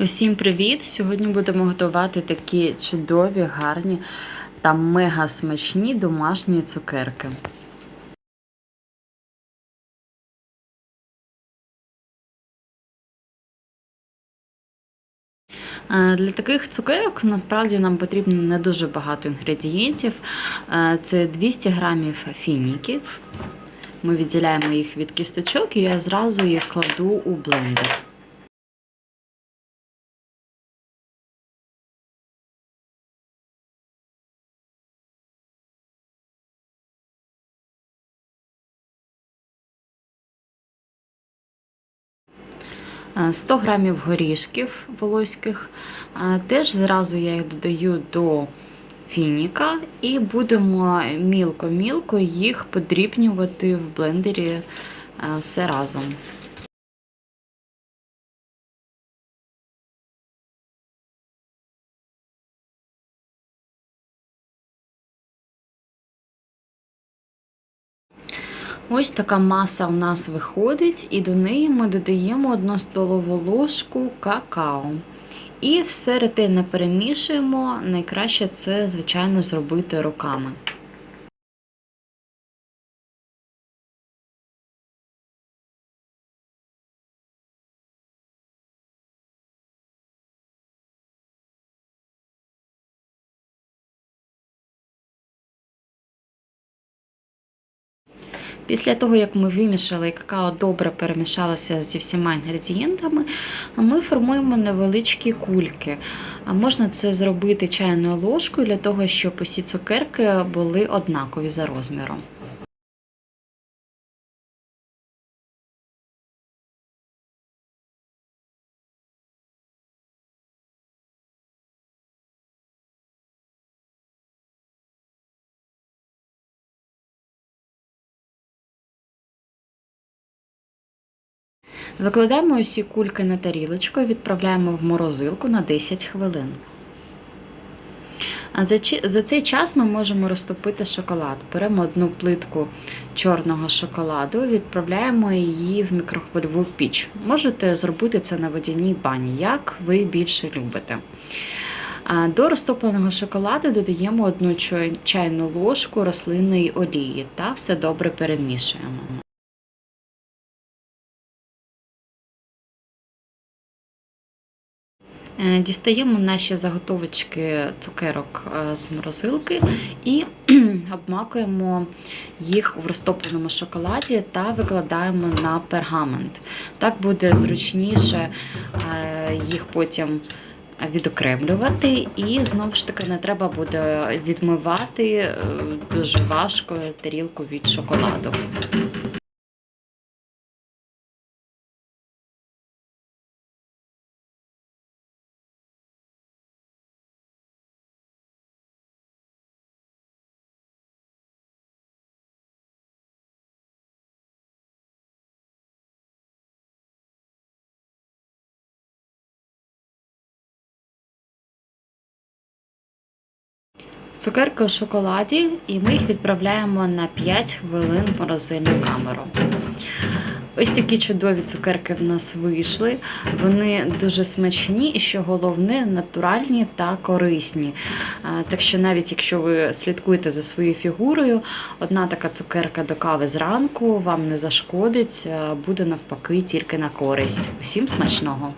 Усім привіт! Сьогодні будемо готувати такі чудові, гарні та мега смачні домашні цукерки. Е, Для таких цукерок насправді нам потрібно не дуже багато інгредієнтів. Е, Це 200 грамів фініків. Ми відділяємо їх від кісточок і я зразу їх кладу у блендер. 100 грамів горішків волоських. Е, Теж зразу я їх додаю до фініка і будемо мілко-мілко їх подрібнювати в блендері е, все разом. Ось така маса у нас виходить, і до неї ми додаємо 1 столову ложку какао. І все ретельно перемішуємо. Найкраще це, звичайно, зробити руками. Після того, як ми вимішали і какао добре перемішалося зі всіма інгредієнтами, ми формуємо невеличкі кульки. А Можна це зробити чайною ложкою для того, щоб усі цукерки були однакові за розміром. Викладаємо усі кульки на тарілочку і відправляємо в морозилку на 10 хвилин. А за, цей час ми можемо розтопити шоколад. Беремо одну плитку чорного шоколаду, відправляємо її в мікрохвильову піч. Можете зробити це на водяній бані, як ви більше любите. До розтопленого шоколаду додаємо одну чайну ложку рослинної олії та все добре перемішуємо. Дістаємо наші заготовочки цукерок е, з морозилки і обмакуємо їх в розтопленому шоколаді та викладаємо на пергамент. Так буде зручніше е, їх потім відокремлювати, і знову ж таки не треба буде відмивати дуже важко тарілку від шоколаду. Цукерки у шоколаді, і ми їх відправляємо на 5 хвилин в морозильну камеру. Ось такі чудові цукерки в нас вийшли. Вони дуже смачні і, що головне, натуральні та корисні. Так що, навіть якщо ви слідкуєте за своєю фігурою, одна така цукерка до кави зранку вам не зашкодить, буде навпаки тільки на користь. Усім смачного!